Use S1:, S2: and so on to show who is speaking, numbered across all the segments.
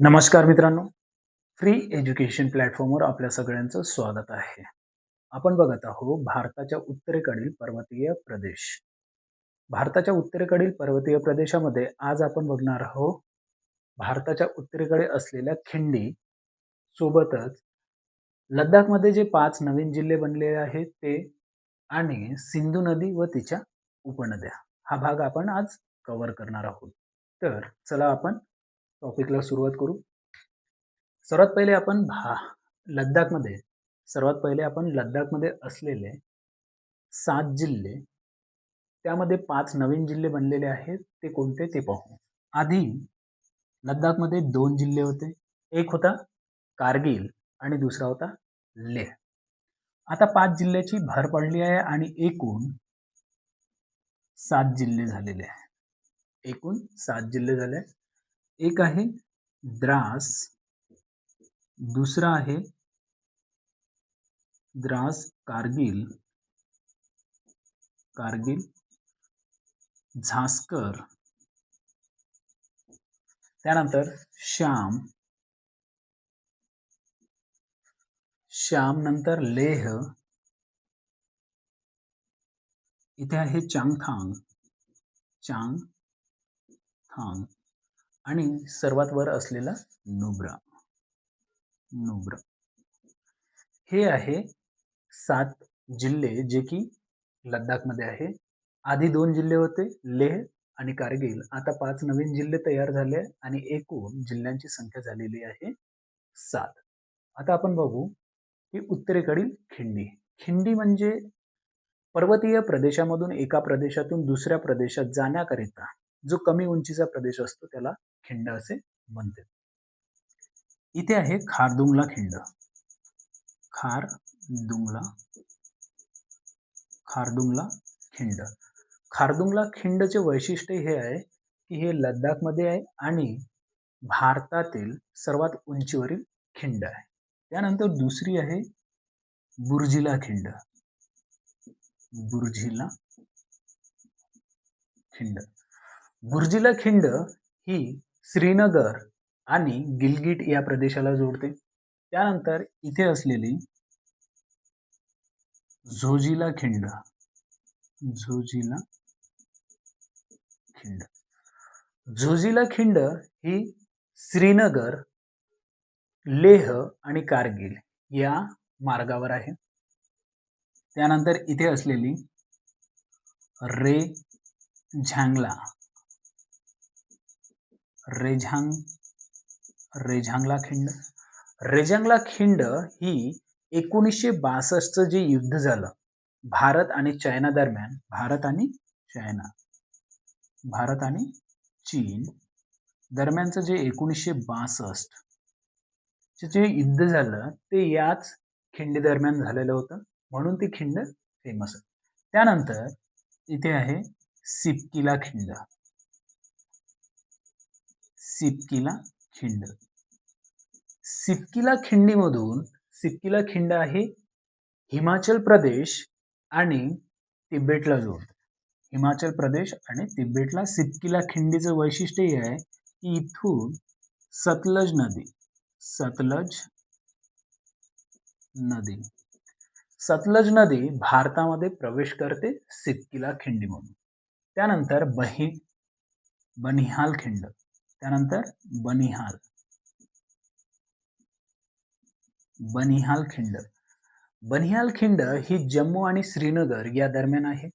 S1: नमस्कार मित्रांनो. Free education प्लॅटफॉर्मवर आपल्या सगळ्यांचं स्वागत आहे. आपण बघत आहोत भारताच्या उत्तरेकडील पर्वतीय प्रदेश. भारताच्या उत्तरेकडील पर्वतीय प्रदेशामध्ये आज आपण बघणार आहोत भारताच्या उत्तरेकडे असलेल्या खिंडी सोबतच लद्दाखमध्ये जे पाच नवीन जिल्हे बनलेले आहेत ते आणि सिंधू नदी व तिच्या उपनद्या. हा भाग आपण आज कव्हर करणार आहोत. तर चला आपण टॉपिकला सुरुवात करू. सर्वात पहिले आपण भा लद्दाखमध्ये सर्वात पहिले आपण लद्दाखमध्ये असलेले सात जिल्हे त्यामध्ये पाच नवीन जिल्हे बनलेले आहेत ते कोणते ते पाहू. आधी लद्दाखमध्ये दोन जिल्हे होते. एक होता कारगिल आणि दुसरा होता लेह. आता पाच जिल्ह्याची भर पडली आहे आणि एकूण सात जिल्हे झालेले आहे एकूण सात जिल्हे झाले एक आहे द्रास, दुसरा आहे द्रास कारगिल कारगिल झास्कर. त्यानंतर श्याम श्याम नंतर लेह. इथे आहे चांगथांग चांग थांग आणि सर्वात वर असलेला नुब्रा. नुब्रा. हे आहे सात जिल्हे जे की लद्दाखमध्ये आहे. आधी दोन जिल्हे होते लेह आणि कारगिल. आता पाच नवीन जिल्हे तयार झाले आणि एकूण जिल्ह्यांची संख्या झालेली आहे सात. आता आपण बघू की उत्तरेकडील खिंडी. खिंडी म्हणजे पर्वतीय प्रदेशामधून एका प्रदेशातून दुसऱ्या प्रदेशात जाण्याकरिता जो कमी उंचीचा प्रदेश असतो त्याला खिंड असे म्हणते इथे आहे खारदुंगला खिंड. खारदुंगला खारदुंगला खिंड. खारदुंगला खिंडचे वैशिष्ट्य हे आहे की हे लद्दाखमध्ये आहे आणि भारतातील सर्वात उंचीवरील खिंड आहे. त्यानंतर दुसरी आहे बुर्जिला खिंड. बुर्जिला खिंड. बुर्जिला खिंड ही श्रीनगर आणि गिलगिट या प्रदेशाला जोडते. त्यानंतर इथे असलेली झोजिला खिंड. झोजिला खिंड. झोजिला खिंड ही श्रीनगर लेह आणि कारगिल या मार्गावर आहे. त्यानंतर इथे असलेली रे झांगला. रेझांग रेझांगला खिंड. रेझांगला खिंड ही एकोणीसशे बासष्टचं जे युद्ध झालं. भारत आणि चायना दरम्यान. भारत आणि चायना. भारत आणि चीन दरम्यानचं जे एकोणीसशे बासष्ट जे युद्ध झालं ते याच खिंडी दरम्यान झालेलं होतं. म्हणून ती खिंड फेमस आहे. त्यानंतर इथे आहे सिपकिला खिंड. सिपकिला खिंड. सिपकिला खिंडीमधून सिपकिला खिंड आहे हिमाचल प्रदेश आणि तिबेटला जोडतो हिमाचल प्रदेश आणि तिबेटला सिपकिला खिंडीचं वैशिष्ट्य हे आहे की इथून सतलज नदी सतलज नदी. सतलज नदी भारतामध्ये प्रवेश करते सिपकिला खिंडीमधून. त्यानंतर बहि बनिहाल खिंड. त्यानंतर बनिहाल. बनिहाल खिंड. बनिहाल खिंड ही जम्मू आणि श्रीनगर या दरम्यान आहे.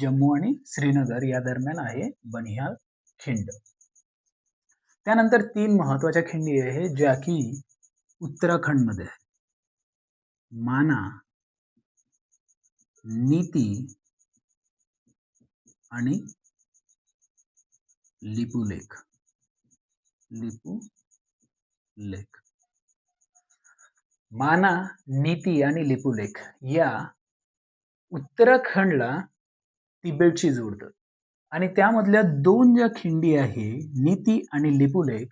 S1: जम्मू आणि श्रीनगर या दरम्यान आहे बनिहाल खिंड. त्यानंतर तीन महत्त्वाच्या खिंडी आहे ज्या की उत्तराखंडमध्ये माना नीती आणि लिपू लेख लिपू लेख माना नीती आणि लिपू या उत्तराखंडला तिबेटशी जोडतात आणि त्यामधल्या दोन ज्या खिंडी आहे नीती आणि लिपुलेख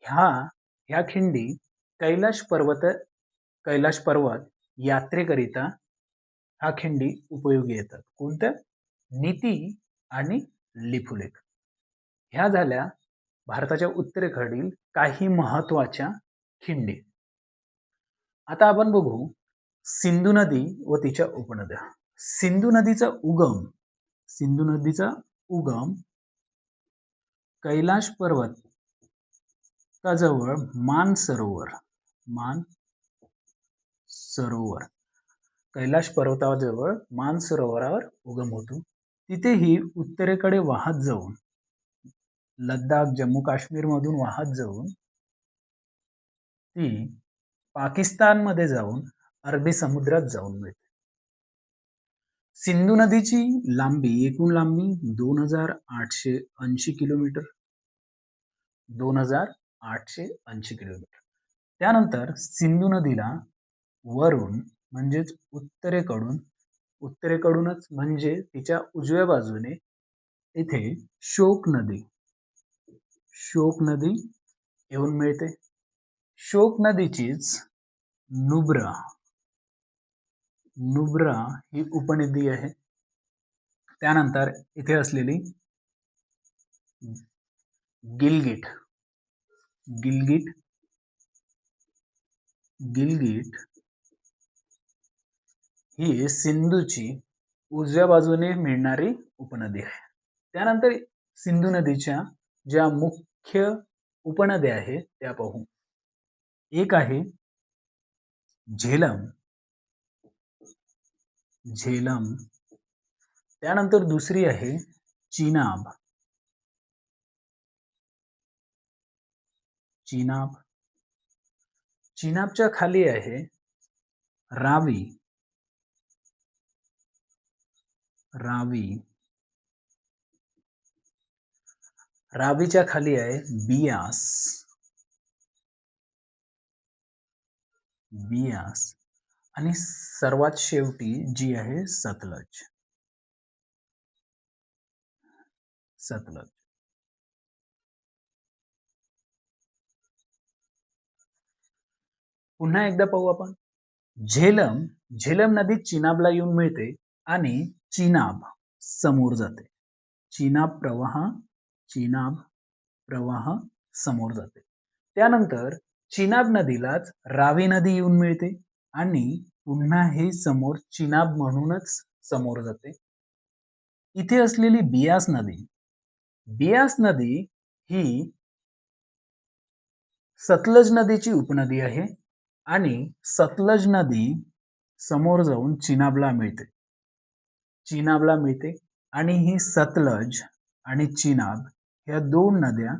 S1: ह्या ह्या खिंडी कैलाश पर्वत कैलाश पर्वत यात्रेकरिता ह्या खिंडी उपयोगी येतात. कोणत्या? नीती आणि लिपुलेख. ह्या झाल्या भारताच्या उत्तरेकडील काही महत्त्वाच्या खिंडी. आता आपण बघू सिंधू नदी व तिच्या उपनद्या. सिंधू नदीचा उगम सिंधू नदीचा उगम कैलाश पर्वत जवळ मान सरोवर मान सरोवर कैलाश पर्वताजवळ मान सरोवरावर उगम होतो. तिथेही उत्तरेकडे वाहत जाऊन लद्दाख जम्मू काश्मीरमधून वाहत जाऊन ती पाकिस्तानमध्ये जाऊन अरबी समुद्रात जाऊन मिळते. सिंधू नदीची लांबी एकूण लांबी दोन हजार आठशे ऐंशी किलोमीटर. दोन हजार आठशे ऐंशी किलोमीटर. त्यानंतर सिंधू नदीला वरून म्हणजेच उत्तरेकडून उत्तरेकडूनच म्हणजे तिच्या उजव्या बाजूने इथे शोक नदी. शोक नदी येऊन मिळते. शोक नदीचीच नुब्रा. नुब्रा ही उपनदी आहे. त्यानंतर इथे असलेली गिलगिट. गिलगिट. गिलगिट ही सिंधूची उजव्या बाजूने मिळणारी उपनदी आहे. त्यानंतर सिंधू नदीच्या ज्या मुख्य मुख्य उपनद्या आहेत त्या पाहू. एक आहे झेलम. झेलम. त्यानंतर दुसरी आहे चिनाब. चिनाब. चिनाबच्या खाली आहे रावी. रावी. रावीच्या खाली आहे बियास. बियास. आणि सर्वात शेवटी जी आहे सतलज. सतलज. पुन्हा एकदा पाहू आपण. झेलम झेलम नदी चिनाबला येऊन मिळते आणि चिनाब समोर जाते. चिनाब प्रवाह चिनाब प्रवाह समोर जाते. त्यानंतर चिनाब नदीलाच रावी नदी येऊन मिळते आणि पुन्हा हे समोर चिनाब म्हणूनच समोर जाते. इथे असलेली बियास नदी बियास नदी ही सतलज नदीची उपनदी आहे आणि सतलज नदी समोर जाऊन चिनाबला मिळते. चिनाबला मिळते आणि ही सतलज आणि चिनाब ह्या दोन नद्या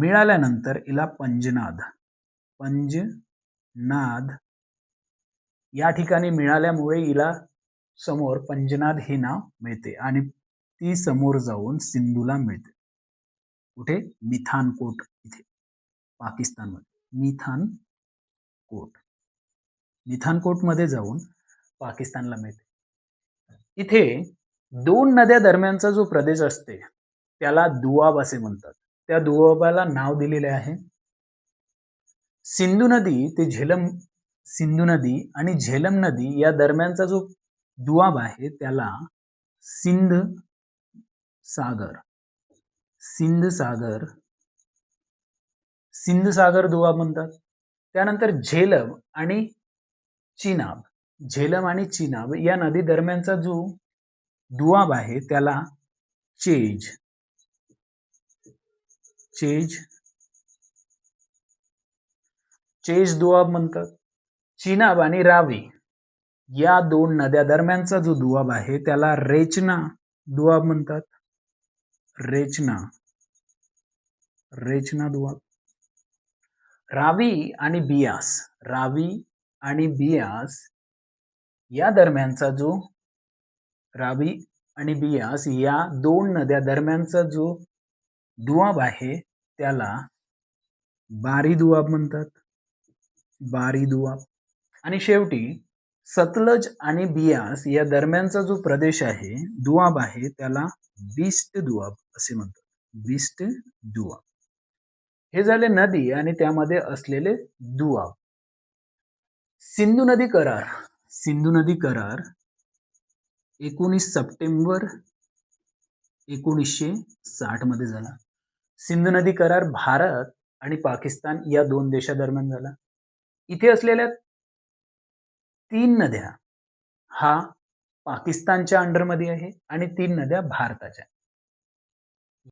S1: मिळाल्यानंतर हिला पंजनाद. पंजनाद या ठिकाणी मिळाल्यामुळे हिला समोर पंजनाद हे नाव मिळते आणि ती समोर जाऊन सिंधूला मिळते. कुठे? मिथानकोट इथे. पाकिस्तानमध्ये. मिथान कोट. मिथानकोट मिथानकोटमध्ये जाऊन पाकिस्तानला मिळते. इथे दोन नद्या दरम्यानचा जो प्रदेश असते त्याला दुआब असे म्हणतात. त्या दुआबाला नाव दिलेले आहे. सिंधू नदी ते झेलम सिंधू नदी आणि झेलम नदी या दरम्यानचा जो दुआब आहे त्याला सिंध सागर. सिंध सागर. सिंध सागर दुआब म्हणतात. त्यानंतर झेलम आणि चिनाब. झेलम आणि चिनाब या नदी दरम्यानचा जो दुआब आहे त्याला चेज चेज. चेज दुआब म्हणतात. चिनाब आणि रावी. या दोन नद्या दरम्यानचा जो दुआब आहे त्याला रेचना दुआब म्हणतात. रेचना. रेचना दुआब. रावी आणि बियास. रावी आणि बियास या दरम्यानचा जो रावी आणि बियास या दोन नद्या दरम्यानचा जो दुआब आहे त्याला बारी दुआब म्हणतात. बारी दुआब. आणि शेवटी सतलज आणि बियास या दरम्यानचा जो प्रदेश आहे दुआब आहे त्याला बिस्ट दुआब असे म्हणतात. बिस्ट दुआब. हे झाले नदी आणि त्यामध्ये असलेले दुआब. सिंधू नदी करार. सिंधू नदी करार एकोणीस सप्टेंबर एकोणीसशे साठमध्ये झाला. सिंधू नदी करार भारत आणि पाकिस्तान या दोन देशादरम्यान झाला. इथे असलेल्या तीन नद्या हा पाकिस्तानच्या अंडरमध्ये आहे आणि तीन नद्या भारताच्या.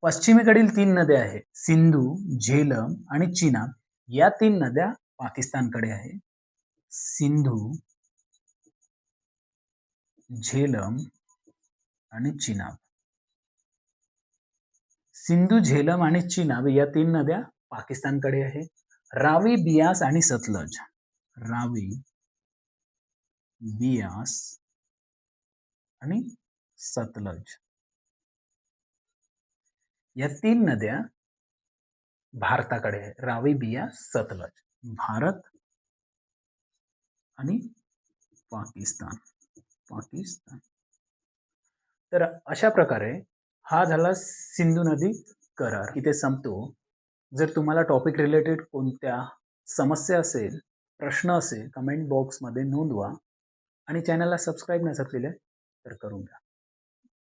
S1: पश्चिमेकडील तीन नद्या आहेत सिंधू झेलम आणि चिनाब या तीन नद्या पाकिस्तानकडे आहे. सिंधू झेलम आणि चिनाब सिंधू झेलम आणि चिनाब या तीन नद्या पाकिस्तानकडे आहे रावी बियास आणि सतलज. रावी बियास आणि सतलज. या तीन नद्या भारताकडे आहे रावी बियास सतलज. भारत आणि पाकिस्तान. पाकिस्तान. तर अशा प्रकारे हा झाला सिंधू नदी करार. इथे संपतो. जर तुम्हाला टॉपिक रिलेटेड कोणत्या समस्या असेल प्रश्न असेल कमेंट बॉक्समध्ये नोंदवा. आणि चॅनलला सबस्क्राईब नसेल तर करून घ्या.